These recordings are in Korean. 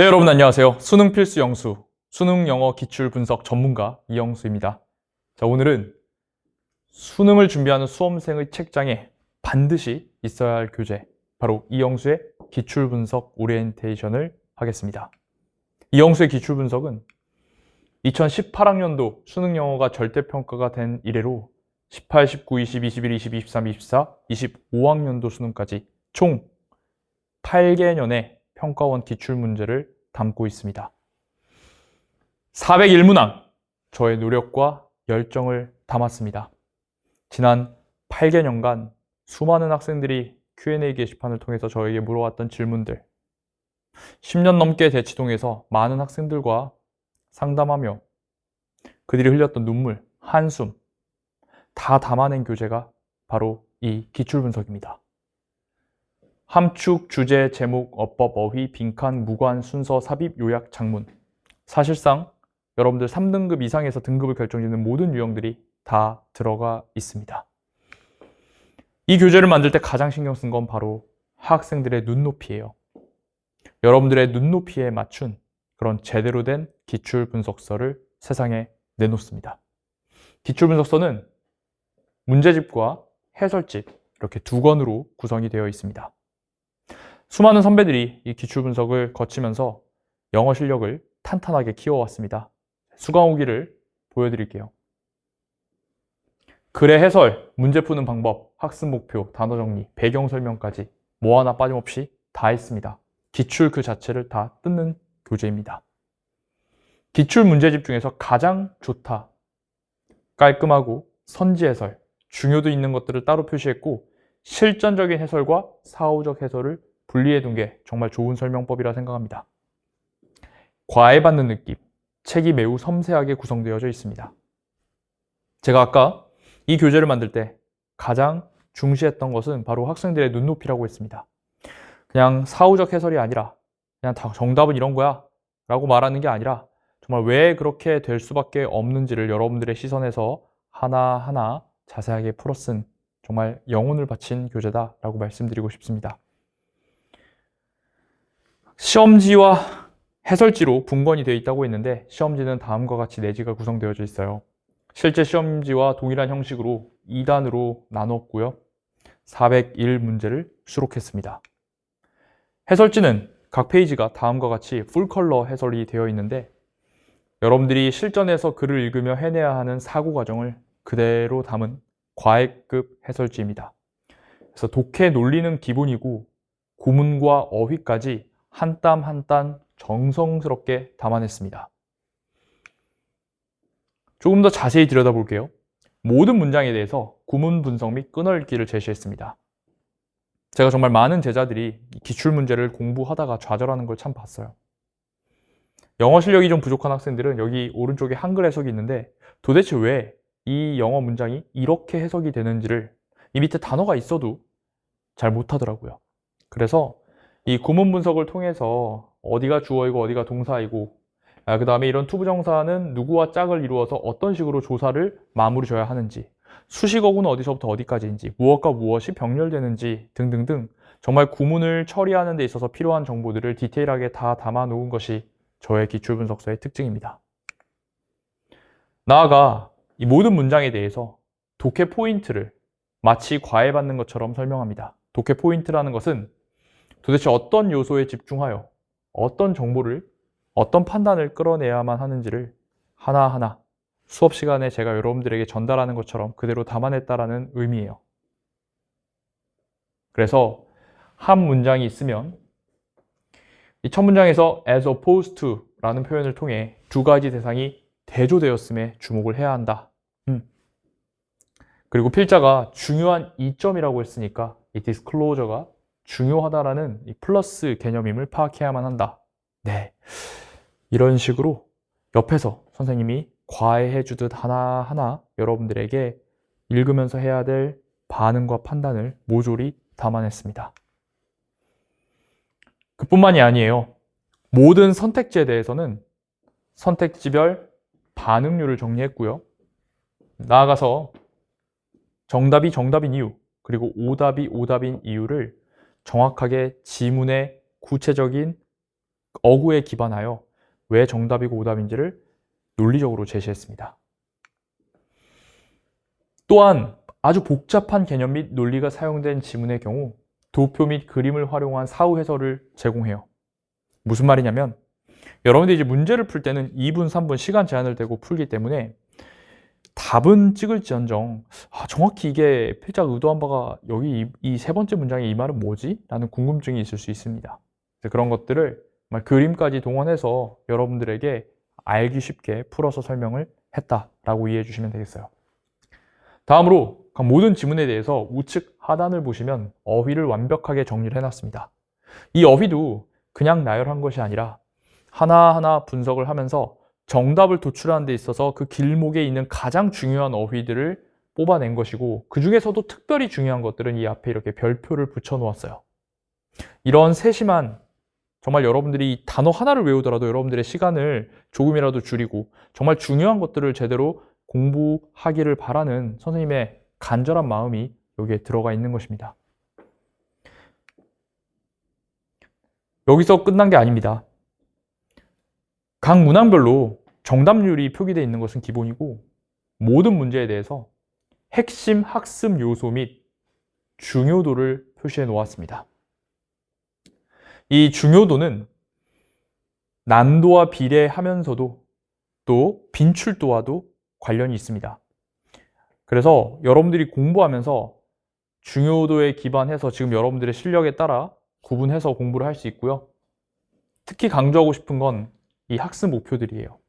네, 여러분 안녕하세요. 수능 필수 영수, 수능 영어 기출 분석 전문가 이영수입니다. 자, 오늘은 수능을 준비하는 수험생의 책장에 반드시 있어야 할 교재, 바로 이영수의 기출 분석 오리엔테이션을 하겠습니다. 이영수의 기출 분석은 2018학년도 수능 영어가 절대평가가 된 이래로 18, 19, 20, 21, 22, 23, 24, 25학년도 수능까지 총 8개년의 평가원 기출 문제를 담고 있습니다. 401문항 저의 노력과 열정을 담았습니다. 지난 8개년간 수많은 학생들이 Q&A 게시판을 통해서 저에게 물어왔던 질문들 10년 넘게 대치동에서 많은 학생들과 상담하며 그들이 흘렸던 눈물, 한숨 다 담아낸 교재가 바로 이 기출 분석입니다. 함축, 주제, 제목, 어법, 어휘, 빈칸, 무관, 순서, 삽입, 요약, 장문. 사실상 여러분들 3등급 이상에서 등급을 결정짓는 모든 유형들이 다 들어가 있습니다. 이 교재를 만들 때 가장 신경 쓴 건 바로 학생들의 눈높이예요. 여러분들의 눈높이에 맞춘 그런 제대로 된 기출 분석서를 세상에 내놓습니다. 기출 분석서는 문제집과 해설집 이렇게 두 권으로 구성이 되어 있습니다. 수많은 선배들이 이 기출 분석을 거치면서 영어 실력을 탄탄하게 키워왔습니다. 수강 후기를 보여드릴게요. 글의 해설, 문제 푸는 방법, 학습 목표, 단어 정리, 배경 설명까지 뭐 하나 빠짐없이 다 있습니다. 기출 그 자체를 다 뜯는 교재입니다. 기출 문제집 중에서 가장 좋다. 깔끔하고 선지 해설, 중요도 있는 것들을 따로 표시했고 실전적인 해설과 사후적 해설을 분리해 둔 게 정말 좋은 설명법이라 생각합니다. 과외받는 느낌, 책이 매우 섬세하게 구성되어져 있습니다. 제가 아까 이 교재를 만들 때 가장 중시했던 것은 바로 학생들의 눈높이라고 했습니다. 그냥 사후적 해설이 아니라 그냥 다 정답은 이런 거야 라고 말하는 게 아니라 정말 왜 그렇게 될 수밖에 없는지를 여러분들의 시선에서 하나하나 자세하게 풀어 쓴 정말 영혼을 바친 교재다라고 말씀드리고 싶습니다. 시험지와 해설지로 분권이 되어 있다고 했는데 시험지는 다음과 같이 내지가 구성되어져 있어요. 실제 시험지와 동일한 형식으로 2단으로 나눴고요. 401문제를 수록했습니다. 해설지는 각 페이지가 다음과 같이 풀컬러 해설이 되어 있는데 여러분들이 실전에서 글을 읽으며 해내야 하는 사고 과정을 그대로 담은 과외급 해설지입니다. 그래서 독해 논리는 기본이고 구문과 어휘까지 한 땀 한 땀 정성스럽게 담아냈습니다. 조금 더 자세히 들여다볼게요. 모든 문장에 대해서 구문 분석 및 끊어읽기를 제시했습니다. 제가 정말 많은 제자들이 기출 문제를 공부하다가 좌절하는 걸 참 봤어요. 영어 실력이 좀 부족한 학생들은 여기 오른쪽에 한글 해석이 있는데 도대체 왜 이 영어 문장이 이렇게 해석이 되는지를 이 밑에 단어가 있어도 잘 못하더라고요. 그래서 이 구문 분석을 통해서 어디가 주어이고 어디가 동사이고 아, 그 다음에 이런 투부정사는 누구와 짝을 이루어서 어떤 식으로 조사를 마무리 줘야 하는지 수식어구는 어디서부터 어디까지인지 무엇과 무엇이 병렬되는지 등등등 정말 구문을 처리하는 데 있어서 필요한 정보들을 디테일하게 다 담아 놓은 것이 저의 기출 분석서의 특징입니다. 나아가 이 모든 문장에 대해서 독해 포인트를 마치 과외받는 것처럼 설명합니다. 독해 포인트라는 것은 도대체 어떤 요소에 집중하여 어떤 정보를 어떤 판단을 끌어내야만 하는지를 하나하나 수업 시간에 제가 여러분들에게 전달하는 것처럼 그대로 담아냈다라는 의미예요. 그래서 한 문장이 있으면 이 첫 문장에서 as opposed to라는 표현을 통해 두 가지 대상이 대조되었음에 주목을 해야 한다. 음. 그리고 필자가 중요한 이점이라고 했으니까 이 disclosure가 중요하다라는 이 플러스 개념임을 파악해야만 한다. 네. 이런 식으로 옆에서 선생님이 과외해 주듯 하나하나 여러분들에게 읽으면서 해야 될 반응과 판단을 모조리 담아냈습니다. 그뿐만이 아니에요. 모든 선택지에 대해서는 선택지별 반응률을 정리했고요. 나아가서 정답이 정답인 이유, 그리고 오답이 오답인 이유를 정확하게 지문의 구체적인 어구에 기반하여 왜 정답이고 오답인지를 논리적으로 제시했습니다. 또한 아주 복잡한 개념 및 논리가 사용된 지문의 경우 도표 및 그림을 활용한 사후 해설을 제공해요. 무슨 말이냐면 여러분들이 이제 문제를 풀 때는 2분, 3분 시간 제한을 대고 풀기 때문에 답은 찍을지언정 아, 정확히 이게 필자가 의도한 바가 여기 이 세 번째 문장의 이 말은 뭐지? 라는 궁금증이 있을 수 있습니다. 그런 것들을 그림까지 동원해서 여러분들에게 알기 쉽게 풀어서 설명을 했다라고 이해해 주시면 되겠어요. 다음으로 모든 지문에 대해서 우측 하단을 보시면 어휘를 완벽하게 정리를 해놨습니다. 이 어휘도 그냥 나열한 것이 아니라 하나하나 분석을 하면서 정답을 도출하는 데 있어서 그 길목에 있는 가장 중요한 어휘들을 뽑아낸 것이고 그 중에서도 특별히 중요한 것들은 이 앞에 이렇게 별표를 붙여 놓았어요. 이런 세심한 정말 여러분들이 단어 하나를 외우더라도 여러분들의 시간을 조금이라도 줄이고 정말 중요한 것들을 제대로 공부하기를 바라는 선생님의 간절한 마음이 여기에 들어가 있는 것입니다. 여기서 끝난 게 아닙니다. 각 문항별로 정답률이 표기되어 있는 것은 기본이고 모든 문제에 대해서 핵심 학습 요소 및 중요도를 표시해 놓았습니다. 이 중요도는 난도와 비례하면서도 또 빈출도와도 관련이 있습니다. 그래서 여러분들이 공부하면서 중요도에 기반해서 지금 여러분들의 실력에 따라 구분해서 공부를 할 수 있고요. 특히 강조하고 싶은 건 이 학습 목표들이에요.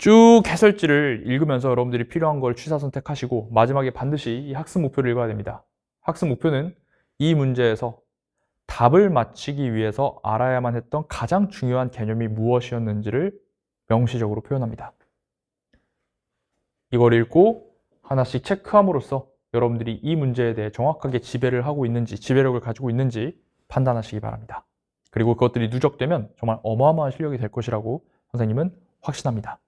쭉 해설지를 읽으면서 여러분들이 필요한 걸 취사 선택하시고 마지막에 반드시 이 학습 목표를 읽어야 됩니다. 학습 목표는 이 문제에서 답을 맞히기 위해서 알아야만 했던 가장 중요한 개념이 무엇이었는지를 명시적으로 표현합니다. 이걸 읽고 하나씩 체크함으로써 여러분들이 이 문제에 대해 정확하게 지배를 하고 있는지, 지배력을 가지고 있는지 판단하시기 바랍니다. 그리고 그것들이 누적되면 정말 어마어마한 실력이 될 것이라고 선생님은 확신합니다.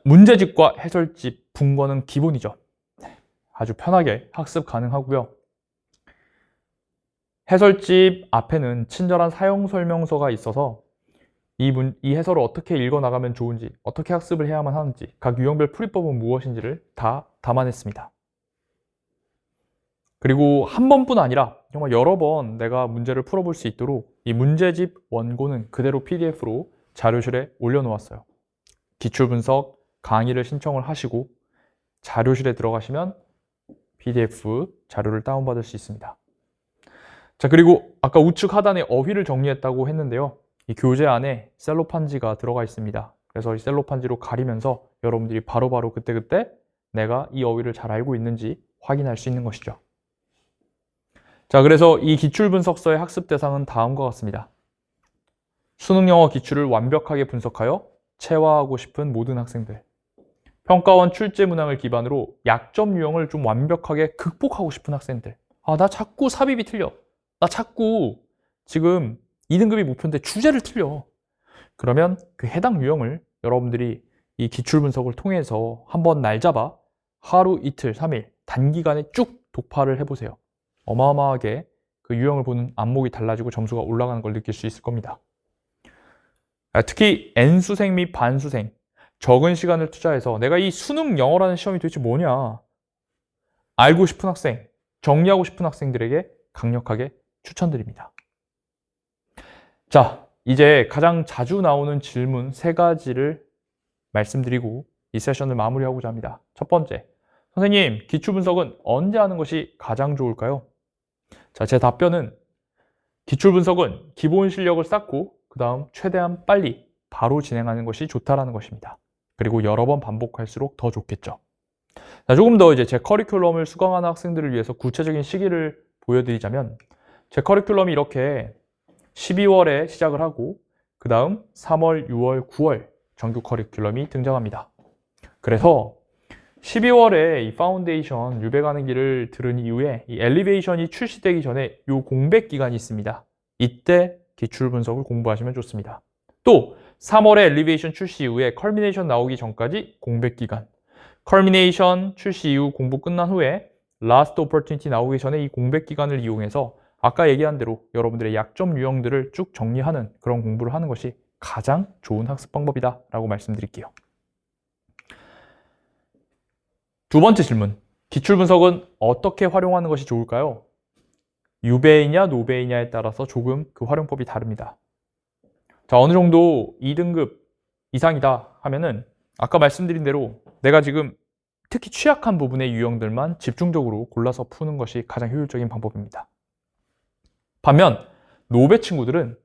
자, 문제집과 해설집, 분권은 기본이죠. 아주 편하게 학습 가능하고요. 해설집 앞에는 친절한 사용 설명서가 있어서 이, 문, 이 해설을 어떻게 읽어나가면 좋은지, 어떻게 학습을 해야만 하는지, 각 유형별 풀이법은 무엇인지를 다 담아냈습니다. 그리고 한 번뿐 아니라 정말 여러 번 내가 문제를 풀어볼 수 있도록 이 문제집 원고는 그대로 PDF로 자료실에 올려놓았어요. 기출분석 강의를 신청을 하시고 자료실에 들어가시면 PDF 자료를 다운받을 수 있습니다. 자, 그리고 아까 우측 하단에 어휘를 정리했다고 했는데요. 이 교재 안에 셀로판지가 들어가 있습니다. 그래서 이 셀로판지로 가리면서 여러분들이 바로바로 그때그때 내가 이 어휘를 잘 알고 있는지 확인할 수 있는 것이죠. 자, 그래서 이 기출분석서의 학습 대상은 다음과 같습니다. 수능 영어 기출을 완벽하게 분석하여 체화하고 싶은 모든 학생들. 평가원 출제 문항을 기반으로 약점 유형을 좀 완벽하게 극복하고 싶은 학생들. 아, 나 자꾸 삽입이 틀려. 나 자꾸 지금 2등급이 목표인데 주제를 틀려. 그러면 그 해당 유형을 여러분들이 이 기출 분석을 통해서 한번 날 잡아 하루, 이틀, 3일 단기간에 쭉 독파를 해보세요. 어마어마하게 그 유형을 보는 안목이 달라지고 점수가 올라가는 걸 느낄 수 있을 겁니다. 아, 특히 N수생 및 반수생 적은 시간을 투자해서 내가 이 수능 영어라는 시험이 도대체 뭐냐 알고 싶은 학생, 정리하고 싶은 학생들에게 강력하게 추천드립니다. 자, 이제 가장 자주 나오는 질문 세 가지를 말씀드리고 이 세션을 마무리하고자 합니다. 첫 번째, 선생님, 기출 분석은 언제 하는 것이 가장 좋을까요? 자, 제 답변은 기출 분석은 기본 실력을 쌓고 그 다음 최대한 빨리 바로 진행하는 것이 좋다라는 것입니다. 그리고 여러 번 반복할수록 더 좋겠죠. 자, 조금 더 이제 제 커리큘럼을 수강하는 학생들을 위해서 구체적인 시기를 보여드리자면 제 커리큘럼이 이렇게 12월에 시작을 하고 그 다음 3월, 6월, 9월 정규 커리큘럼이 등장합니다. 그래서 12월에 이 파운데이션 유배 가는 길을 들은 이후에 이 엘리베이션이 출시되기 전에 이 공백 기간이 있습니다. 이때 기출 분석을 공부하시면 좋습니다. 또 3월에 엘리베이션 출시 이후에 컬미네이션 나오기 전까지 공백 기간 컬미네이션 출시 이후 공부 끝난 후에 라스트 오퍼튜니티 나오기 전에 이 공백 기간을 이용해서 아까 얘기한 대로 여러분들의 약점 유형들을 쭉 정리하는 그런 공부를 하는 것이 가장 좋은 학습 방법이다 라고 말씀드릴게요. 두 번째 질문. 기출 분석은 어떻게 활용하는 것이 좋을까요? 유배이냐 노배이냐에 따라서 조금 그 활용법이 다릅니다. 자, 어느 정도 2등급 이상이다 하면은 아까 말씀드린 대로 내가 지금 특히 취약한 부분의 유형들만 집중적으로 골라서 푸는 것이 가장 효율적인 방법입니다. 반면 노배 친구들은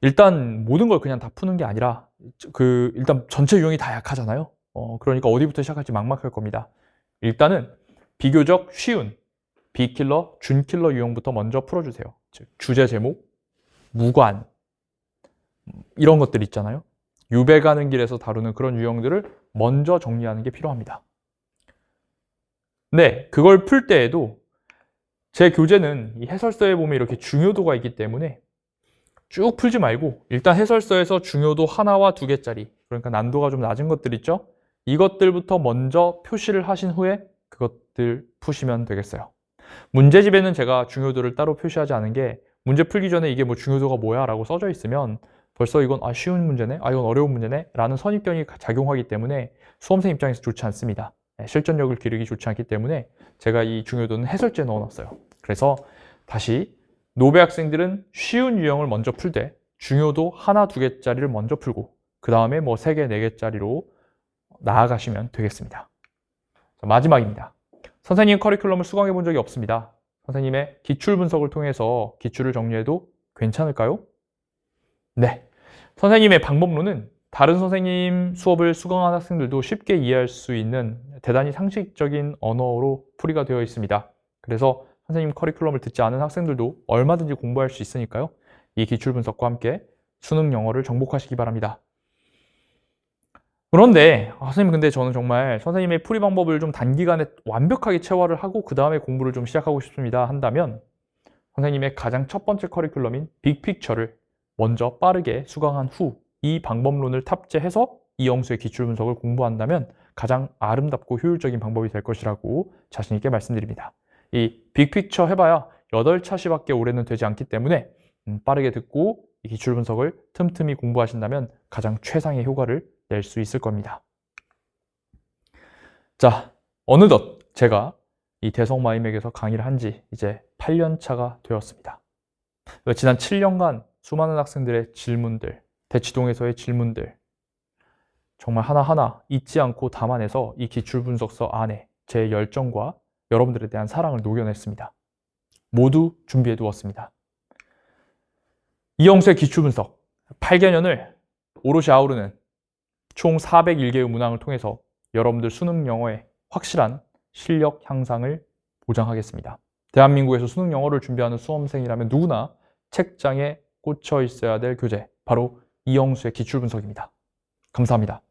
일단 모든 걸 그냥 다 푸는 게 아니라 그 일단 전체 유형이 다 약하잖아요. 어, 그러니까 어디부터 시작할지 막막할 겁니다. 일단은 비교적 쉬운 비킬러, 준킬러 유형부터 먼저 풀어주세요. 즉 주제 제목, 무관 이런 것들 있잖아요. 유배 가는 길에서 다루는 그런 유형들을 먼저 정리하는 게 필요합니다. 네, 그걸 풀 때에도 제 교재는 이 해설서에 보면 이렇게 중요도가 있기 때문에 쭉 풀지 말고 일단 해설서에서 중요도 하나와 두 개짜리 그러니까 난도가 좀 낮은 것들 있죠? 이것들부터 먼저 표시를 하신 후에 그것들 푸시면 되겠어요. 문제집에는 제가 중요도를 따로 표시하지 않은 게 문제 풀기 전에 이게 뭐 중요도가 뭐야 라고 써져 있으면 벌써 이건 아 쉬운 문제네? 아 이건 어려운 문제네? 라는 선입견이 작용하기 때문에 수험생 입장에서 좋지 않습니다. 네, 실전력을 기르기 좋지 않기 때문에 제가 이 중요도는 해설지에 넣어놨어요. 그래서 다시 노배 학생들은 쉬운 유형을 먼저 풀되 중요도 하나 두 개짜리를 먼저 풀고 그 다음에 뭐 세 개, 네 개짜리로 나아가시면 되겠습니다. 자, 마지막입니다. 선생님 커리큘럼을 수강해 본 적이 없습니다. 선생님의 기출 분석을 통해서 기출을 정리해도 괜찮을까요? 네. 선생님의 방법론은 다른 선생님 수업을 수강한 학생들도 쉽게 이해할 수 있는 대단히 상식적인 언어로 풀이가 되어 있습니다. 그래서 선생님 커리큘럼을 듣지 않은 학생들도 얼마든지 공부할 수 있으니까요. 이 기출 분석과 함께 수능 영어를 정복하시기 바랍니다. 그런데 아, 선생님 근데 저는 정말 선생님의 풀이 방법을 좀 단기간에 완벽하게 체화를 하고 그 다음에 공부를 좀 시작하고 싶습니다 한다면 선생님의 가장 첫 번째 커리큘럼인 빅픽처를 먼저 빠르게 수강한 후 이 방법론을 탑재해서 이영수의 기출 분석을 공부한다면 가장 아름답고 효율적인 방법이 될 것이라고 자신 있게 말씀드립니다. 이 빅픽처 해봐야 8차시밖에 올해는 되지 않기 때문에 음, 빠르게 듣고 이 기출 분석을 틈틈이 공부하신다면 가장 최상의 효과를 낼 수 있을 겁니다. 자, 어느덧 제가 이 대성마임에게서 강의를 한 지 이제 8년 차가 되었습니다. 지난 7년간 수많은 학생들의 질문들, 대치동에서의 질문들, 정말 하나하나 잊지 않고 담아내서 이 기출분석서 안에 제 열정과 여러분들에 대한 사랑을 녹여냈습니다. 모두 준비해 두었습니다. 이영수의 기출분석 8개년을 오롯이 아우르는 총 401개의 문항을 통해서 여러분들 수능 영어의 확실한 실력 향상을 보장하겠습니다. 대한민국에서 수능 영어를 준비하는 수험생이라면 누구나 책장에 꽂혀 있어야 될 교재 바로 이영수의 기출 분석입니다. 감사합니다.